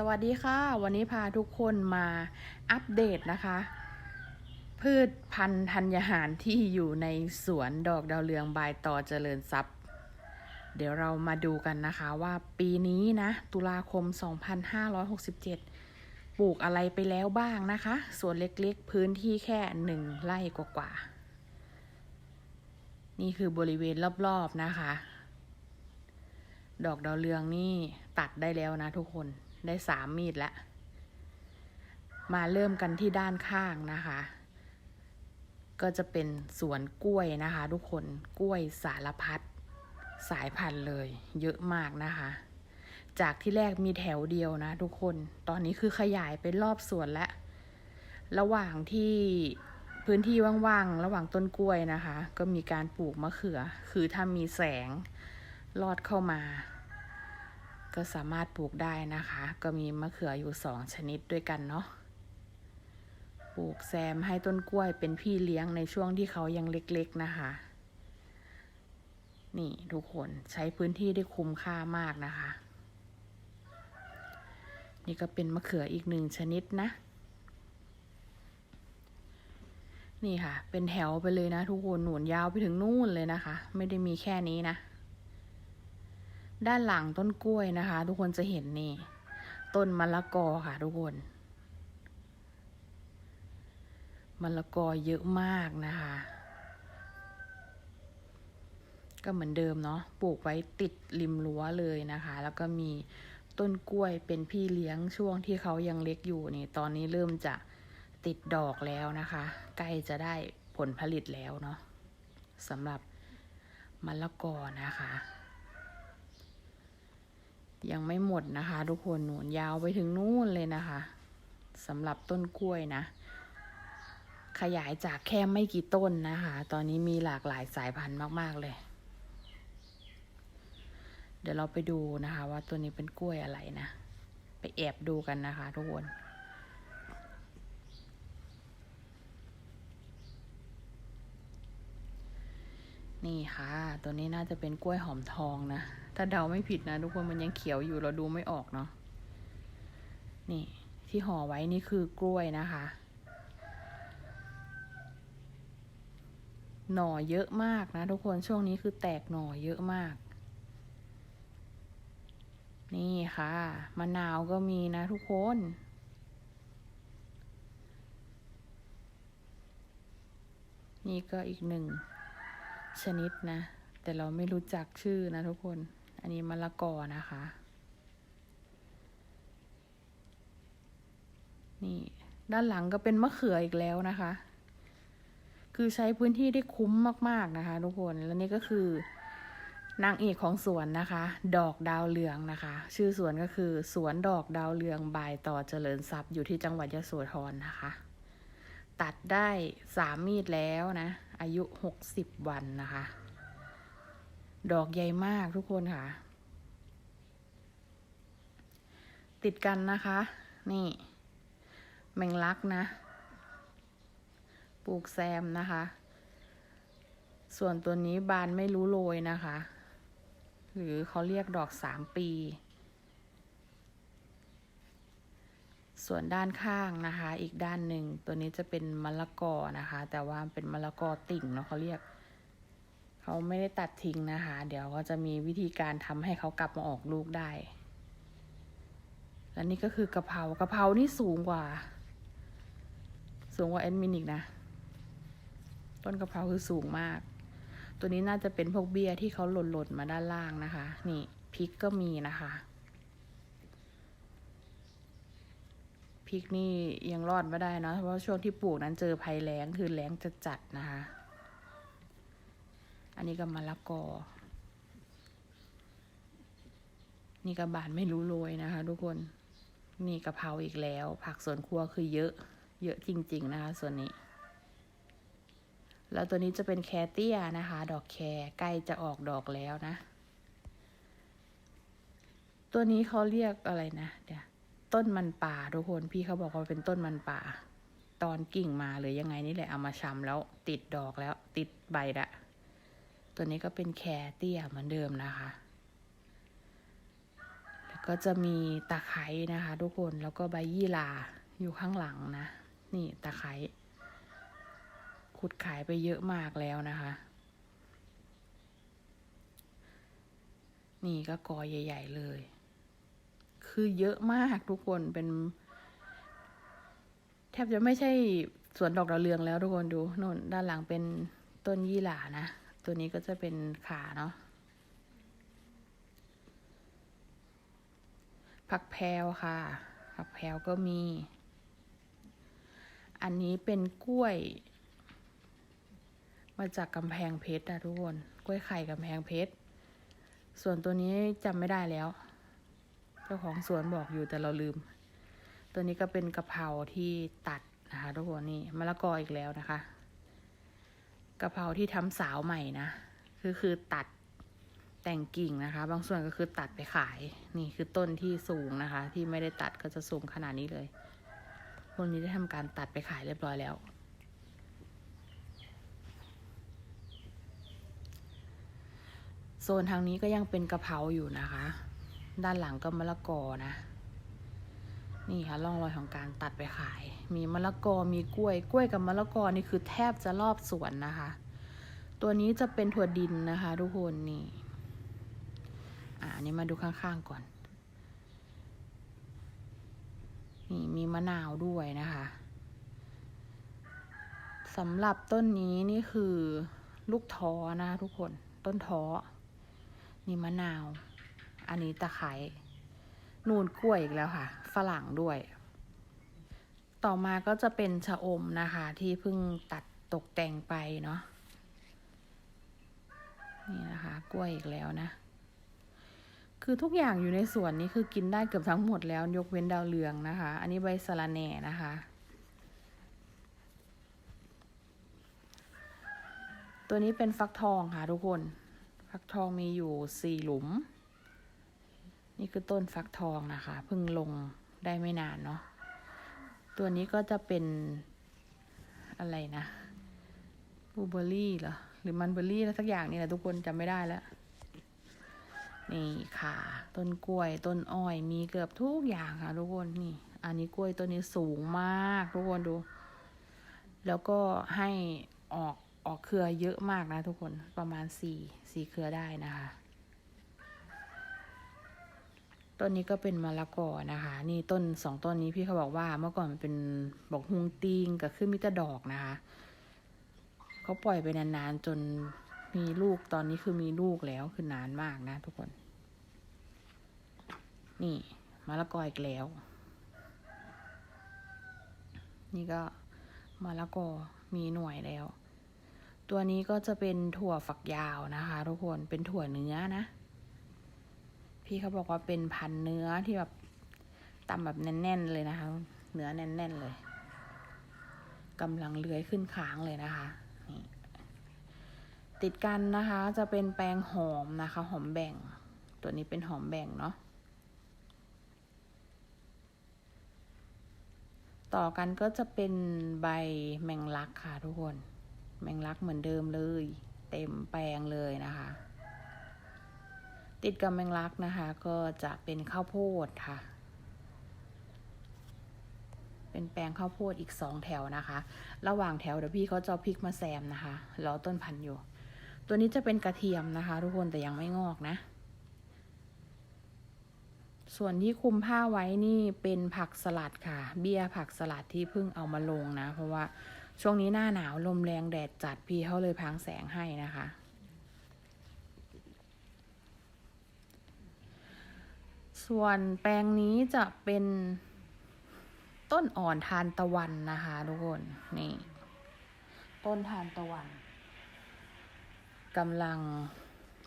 สวัสดีค่ะ วันนี้พาทุกคนมาอัปเดตนะคะ พืชพันธุ์ธัญญาหารที่อยู่ในสวนดอกดาวเรืองบายต่อเจริญทรัพย์ เดี๋ยวเรามาดูกันนะคะว่าปีนี้นะ ตุลาคม 2567 ปลูกอะไรไปแล้วบ้างนะคะ สวนเล็กๆพื้นที่แค่หนึ่งไร่กว่าๆ นี่คือบริเวณรอบๆนะคะ ดอกดาวเรืองนี่ตัดได้แล้วนะทุกคน ได้สามมีดแล้ว มาเริ่มกันที่ด้านข้างนะคะ ก็จะเป็นสวนกล้วยนะคะ ทุกคนกล้วยสารพัดสายพันธุ์เลย เยอะมากนะคะ จากที่แรกมีแถวเดียวนะ ทุกคนตอนนี้คือขยายไปรอบสวนแล้ว ระหว่างที่พื้นที่ว่างๆ ระหว่างต้นกล้วยนะคะ ก็มีการปลูกมะเขือ คือถ้ามีแสงลอดเข้ามา ก็สามารถปลูกได้นะคะ ก็มีมะเขืออยู่สองชนิดด้วยกันเนาะปลูกแซมให้ต้นกล้วยเป็นพี่เลี้ยงในช่วงที่เขายังเล็กๆนะคะ นี่ทุกคนใช้พื้นที่ได้คุ้มค่ามากนะคะ นี่ก็เป็นมะเขืออีกหนึ่งชนิดนะ นี่ค่ะ เป็นแถวไปเลยนะทุกคนหนุนยาวไปถึงนู่นเลยนะคะ ไม่ได้มีแค่นี้นะ ด้านหลังต้นกล้วยนะคะ ทุกคนจะเห็นนี่ ต้นมะละกอค่ะ ทุกคนมะละกอเยอะมากนะคะ ก็เหมือนเดิมเนาะปลูกไว้ติดริมรั้วเลยนะคะ แล้วก็มีต้นกล้วยเป็นพี่เลี้ยงช่วงที่เขายังเล็กอยู่นี่ ตอนนี้เริ่มจะติดดอกแล้วนะคะ ใกล้จะได้ผลผลิตแล้วเนาะสำหรับมะละกอนะคะ ยังไม่หมดนะคะ ทุกคนหนุนยาวไปถึงนู่นเลยนะคะสำหรับต้นกล้วยนะ ขยายจากแค่ไม่กี่ต้นนะคะ ตอนนี้มีหลากหลายสายพันธุ์มาก ๆ เลย เดี๋ยวเราไปดูนะคะ ว่าตัวนี้เป็นกล้วยอะไรนะ ไปแอบดูกันนะคะ ทุกคนนี่ค่ะ ตัวนี้น่าจะเป็นกล้วยหอมทองนะ ถ้าเดาไม่ผิดนะ ทุกคนมันยังเขียวอยู่เราดูไม่ออกเนาะนี่ที่ห่อไว้นี่คือกล้วยนะคะ หน่อเยอะมากนะ ทุกคนช่วงนี้คือแตกหน่อเยอะมาก นี่ค่ะมะนาวก็มีนะทุกคนนี่ก็อีกหนึ่งชนิดนะ แต่เราไม่รู้จักชื่อนะทุกคน นนี้มะละกอนะคะ นี่ด้านหลังก็เป็นมะเขืออีกแล้วนะคะ คือใช้พื้นที่ได้คุ้มมากๆนะคะ ทุกคน แล้วนี่ก็คือนางเอกของสวนนะคะ ดอกดาวเรืองนะคะ ชื่อสวนก็คือสวนดอกดาวเรืองบายต่อเจริญทรัพย์อยู่ที่จังหวัดยโสธรนะคะ ตัดได้สามมีดแล้วนะ อายุหกสิบวันนะคะ ดอกใหญ่มากทุกคนค่ะ ติดกันนะคะ นี่ แมงลักนะ ปลูกแซมนะคะ ส่วนตัวนี้บานไม่รู้โรยนะคะ หรือเขาเรียกดอกสามปี ส่วนด้านข้างนะคะ อีกด้านหนึ่งตัวนี้จะเป็นมะละกอนะคะ แต่ว่าเป็นมะละกอติ่งเนาะเขาเรียก เขาไม่ได้ตัดทิ้งนะคะ เดี๋ยวก็จะมีวิธีการทำให้เขากลับมาออกลูกได้ และนี่ก็คือกะเพรากะเพรานี่สูงกว่า สูงกว่าแอดมินอีกนะ ต้นกะเพราคือสูงมาก ตัวนี้น่าจะเป็นพวกเบี้ยที่เขาหล่นๆมาด้านล่างนะคะ นี่พริกก็มีนะคะพริกนี่ยังรอดไม่ได้เนะเพราะช่วงที่ปลูกนั้นเจอภัยแล้งคือแล้งจะจัดนะคะ อันนี้ก็มะละกอ นี่กระบานไม่รู้โรยนะคะ ทุกคน นี่กะเพราอีกแล้ว ผักสวนครัวคือเยอะ เยอะจริง ๆ นะคะ ส่วนนี้ แล้วตัวนี้จะเป็นแคเตียนะคะ ดอกแคใกล้จะออกดอกแล้วนะ ตัวนี้เขาเรียกอะไรนะเดี๋ยวต้นมันป่าทุกคน พี่เขาบอกว่าเป็นต้นมันป่า ตอนกิ่งมาหรือยังไงนี่แหละเอามาชำแล้ว ติดดอกแล้ว ติดใบละ ตัวนี้ก็เป็นแครเตี้ยเหมือนเดิมนะคะ แล้วก็จะมีตะไคร้นะคะ ทุกคนแล้วก็ใบยี่หร่าอยู่ข้างหลังนะ นี่ตะไคร้ขุดขายไปเยอะมากแล้วนะคะ นี่ก็กอใหญ่ ๆ เลย คือเยอะมากทุกคนเป็น แทบจะไม่ใช่สวนดอกดาวเรืองแล้วทุกคนดูโนนด้านหลังเป็นต้นยี่หร่านะ ตัวนี้ก็จะเป็นขาเนาะผักแพรวค่ะ ผักแพรวก็มี อันนี้เป็นกล้วย มาจากกำแพงเพชรนะทุกคน กล้วยไข่กำแพงเพชร ส่วนตัวนี้จำไม่ได้แล้ว เจ้าของสวนบอกอยู่แต่เราลืม ตัวนี้ก็เป็นกะเพราที่ตัดนะคะทุกคนนี่มะละกออีกแล้วนะคะ กะเพราที่ทำสาวใหม่นะคือคือตัดแต่งกิ่งนะคะ บางส่วนก็คือตัดไปขาย นี่คือต้นที่สูงนะคะ ที่ไม่ได้ตัดก็จะสูงขนาดนี้เลยพวกนี้ได้ทำการตัดไปขายเรียบร้อยแล้ว โซนทางนี้ก็ยังเป็นกะเพราอยู่นะคะ ด้านหลังก็มะละกอนะ นี่ค่ะร่องรอยของการตัดไปขาย มีมะละกอมีกล้วย กล้วยกับมะละกอนี่คือแทบจะรอบสวนนะคะ ตัวนี้จะเป็นถั่วดินนะคะทุกคนนี่อ่าอันนี้มาดูข้างๆก่อน นี่มีมะนาวด้วยนะคะสำหรับต้นนี้นี่คือลูกท้อนะทุกคนต้นท้อนี่มะนาว อันนี้ตะไคร้ นูนกล้วยอีกแล้วค่ะ ฝรั่งด้วย ต่อมาก็จะเป็นชะอมนะคะ ที่เพิ่งตัดตกแต่งไปเนาะนี่นะคะ กล้วยอีกแล้วนะ คือทุกอย่างอยู่ในสวนนี้คือกินได้เกือบทั้งหมดแล้ว ยกเว้นดาวเรืองนะคะ อันนี้ใบสะระแหน่นะคะ ตัวนี้เป็นฟักทองค่ะทุกคน ฟักทองมีอยู่สี่หลุม นี่คือต้นฟักทองนะคะ เพิ่งลงได้ไม่นานเนาะ ตัวนี้ก็จะเป็นอะไรนะบูเบอรี่เหรอ หรือมันเบอร์รี่แล้วสักอย่างนี่แหละทุกคนจำไม่ได้แล้ว นี่ค่ะ ต้นกล้วย ต้นอ้อย มีเกือบทุกอย่างค่ะทุกคน นี่ อันนี้กล้วยต้นนี้สูงมาก ทุกคนดู แล้วก็ให้ออกออกเครือเยอะมากนะทุกคน ประมาณสี่สี่เครือได้นะคะ ต้นนี้ก็เป็นมะละกอนะคะ นี่ต้นสองต้นนี้พี่เขาบอกว่าเมื่อก่อนมันเป็นบอกฮุงติงกับขึ้นมิตรดอกนะคะเขาปล่อยไปนานๆจนมีลูกตอนนี้คือมีลูกแล้วคือนานมากนะ ทุกคน นี่มะละกออีกแล้ว นี่ก็มะละกอมีหน่วยแล้ว ตัวนี้ก็จะเป็นถั่วฝักยาวนะคะ ทุกคนเป็นถั่วเนื้อนะ พี่เขาบอกว่าเป็นพันเนื้อที่แบบตำแบบแน่นๆเลยนะคะ เนื้อแน่นๆเลยกำลังเลื้อยขึ้นค้างเลยนะคะนี่ติดกันนะคะจะเป็นแปลงหอมนะคะ หอมแบ่ง ตัวนี้เป็นหอมแบ่งเนาะต่อกันก็จะเป็นใบแมงลักค่ะทุกคน แมงลักเหมือนเดิมเลย เต็มแปลงเลยนะคะ ติดกับแมงลักนะคะ ก็จะเป็นข้าวโพดค่ะ เป็นแปลงข้าวโพดอีกสองแถวนะคะ ระหว่างแถวเดี๋ยวพี่เขาจะพริกมาแซมนะคะรอต้นพันธุ์อยู่ ตัวนี้จะเป็นกระเทียมนะคะ ทุกคนแต่ยังไม่งอกนะ ส่วนที่คุมผ้าไว้นี่เป็นผักสลัดค่ะ เบี้ยผักสลัดที่เพิ่งเอามาลงนะ เพราะว่าช่วงนี้หน้าหนาวลมแรงแดดจัดพี่เขาเลยพรางแสงให้นะคะ ส่วนแปลงนี้จะเป็นต้นอ่อนทานตะวันนะคะทุกคนนี่ ต้นทานตะวันกำลัง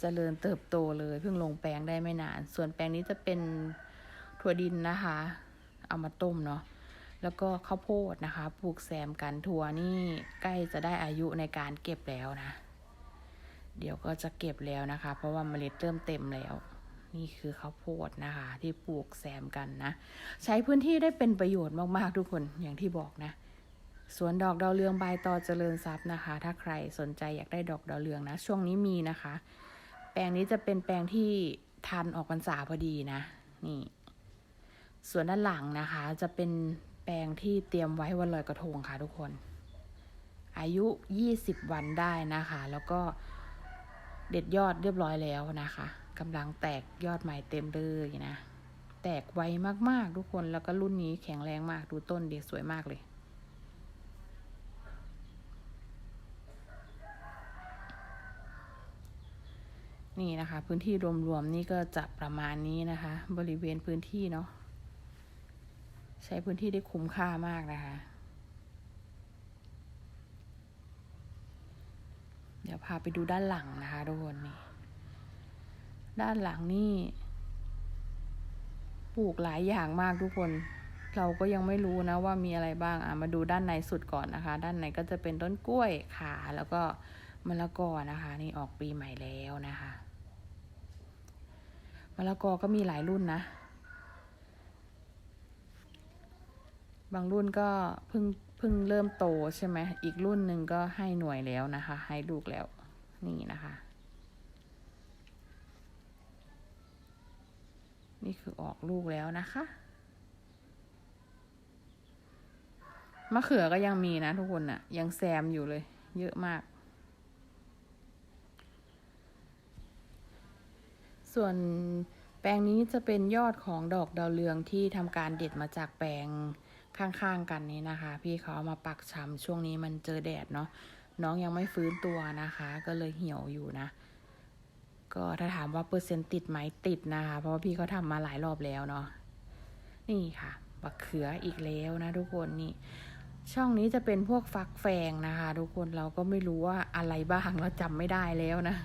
เจริญเติบโตเลยเพิ่งลงแปลงได้ไม่นาน ส่วนแปลงนี้จะเป็นถั่วดินนะคะ เอามาต้มเนาะแล้วก็ข้าวโพดนะคะ ปลูกแซมกันถั่วนี่ใกล้จะได้อายุในการเก็บแล้วนะ เดี๋ยวก็จะเก็บแล้วนะคะ เพราะว่าเมล็ดเริ่มเต็มแล้ว นี่คือข้าวโพดนะคะ ที่ปลูกแซมกันนะ ใช้พื้นที่ได้เป็นประโยชน์มากๆทุกคนอย่างที่บอกนะสวนดอกดาวเรืองใบต่อเจริญทรัพย์นะคะ ถ้าใครสนใจอยากได้ดอกดาวเรืองนะ ช่วงนี้มีนะคะ แปลงนี้จะเป็นแปลงที่ทันออกพรรษาพอดีนะ นี่ ส่วนด้านหลังนะคะ จะเป็นแปลงที่เตรียมไว้วันลอยกระทงค่ะทุกคน อายุ 20 วันได้นะคะ แล้วก็เด็ดยอดเรียบร้อยแล้วนะคะ กำลังแตกยอดใหม่เต็มเลยนะ แตกไวมากๆทุกคนแล้วก็รุ่นนี้แข็งแรงมากดูต้นดีสวยมากเลย นี่นะคะ พื้นที่รวมๆนี่ก็จะประมาณนี้นะคะ บริเวณพื้นที่เนาะใช้พื้นที่ได้คุ้มค่ามากนะคะ เดี๋ยวพาไปดูด้านหลังนะคะทุกคนนี่ ด้านหลังนี่ ปลูกหลายอย่างมากทุกคน เราก็ยังไม่รู้นะว่ามีอะไรบ้าง อะ มาดูด้านในสุดก่อนนะคะ ด้านในก็จะเป็นต้นกล้วยขาแล้วก็มะละกอนะคะ นี่ออกปีใหม่แล้วนะคะมะละกอก็มีหลายรุ่นนะ บางรุ่นก็เพิ่งเพิ่งเริ่มโตใช่ไหม อีกรุ่นหนึ่งก็ให้หน่วยแล้วนะคะ ให้ลูกแล้ว นี่นะคะ นี่คือออกลูกแล้วนะคะ มะเขือก็ยังมีนะทุกคนอะ่ะ ยังแซมอยู่เลย เยอะมาก ส่วนแปลงนี้จะเป็นยอดของดอกดาวเรืองที่ทำการเด็ดมาจากแปลงข้างๆกันนี้นะคะ พี่เขาเอามาปักชำช่วงนี้มันเจอแดดเนาะน้องยังไม่ฟื้นตัวนะคะ ก็เลยเหี่ยวอยู่นะ ก็ถ้าถามว่าเปอร์เซ็นต์ติดไหมติดนะคะ เพราะว่าพี่เขาทำมาหลายรอบแล้วเนาะนี่ค่ะบักเขืออีกแล้วนะทุกคนนี่ช่องนี้จะเป็นพวกฟักแฟงนะคะ ทุกคนเราก็ไม่รู้ว่าอะไรบ้างเราจำไม่ได้แล้วนะ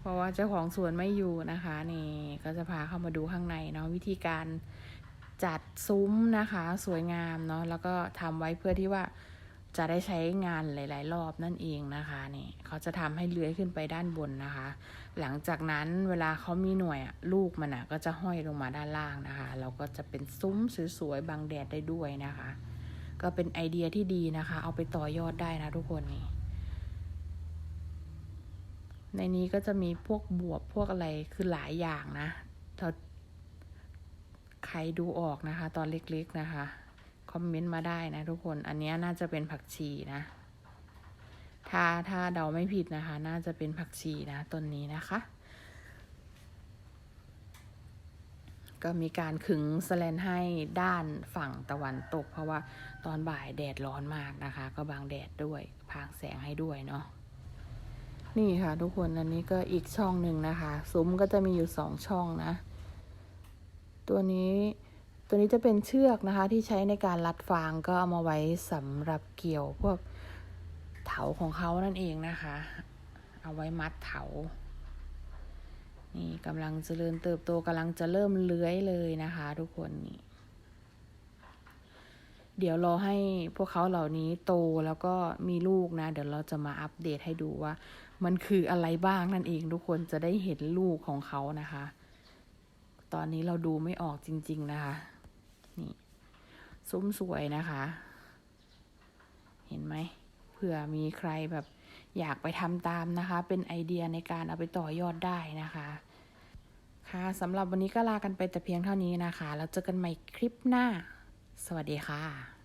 เพราะว่าเจ้าของสวนไม่อยู่นะคะ นี่ก็จะพาเข้ามาดูข้างในเนาะวิธีการจัดซุ้มนะคะ สวยงามเนาะแล้วก็ทำไว้เพื่อที่ว่า จะได้ใช้งานหลาย ๆ รอบนั่นเองนะคะนี่เขาจะทำให้เลื้อยขึ้นไปด้านบนนะคะ หลังจากนั้นเวลาเขามีหน่วยลูกมันก็จะห้อยลงมาด้านล่างนะคะเราก็จะเป็นซุ้มสวย ๆ บังแดดได้ด้วยนะคะ ก็เป็นไอเดียที่ดีนะคะ เอาไปต่อยอดได้นะทุกคนนี่ในนี้ก็จะมีพวกบวบพวกอะไรคือหลายอย่างนะเราใครดูออกนะคะ ตอนเล็ก ๆ นะคะ อมเมนต์มาได้นะทุกคน อันนี้น่าจะเป็นผักชีนะ ถ้าถ้าเดาไม่ผิดนะคะ น่าจะเป็นผักชีนะต้นนี้นะคะ ก็มีการขึงสแลนให้ด้านฝั่งตะวันตก เพราะว่าตอนบ่ายแดดร้อนมากนะคะ ก็บางแดดด้วยพางแสงให้ด้วยเนาะนี่ค่ะทุกคนอันนี้ก็อีกช่องหนึ่งนะคะ ซุ้มก็จะมีอยู่สองช่องนะ ตัวนี้ ตัวนี้จะเป็นเชือกนะคะที่ใช้ในการรัดฟางก็เอามาไว้สำหรับเกี่ยวพวกเถาของเขานั่นเองนะคะ เอาไว้มัดเถา นี่กำลังเจริญเติบโตกำลังจะเริ่มเลื้อยเลยนะคะ ทุกคนนี่เดี๋ยวรอให้พวกเขาเหล่านี้โตแล้วก็มีลูกนะ เดี๋ยวเราจะมาอัปเดตให้ดูว่า มันคืออะไรบ้างนั่นเองทุกคนจะได้เห็นลูกของเขานะคะ ตอนนี้เราดูไม่ออกจริง ๆ นะคะ นี่ซุ้มสวยนะคะ เห็นไหมเผื่อมีใครแบบอยากไปทำตามนะคะ เป็นไอเดียในการเอาไปต่อยอดได้นะคะค่ะสำหรับวันนี้ก็ลากันไปแต่เพียงเท่านี้นะคะ แล้วเจอกันใหม่คลิปหน้า สวัสดีค่ะ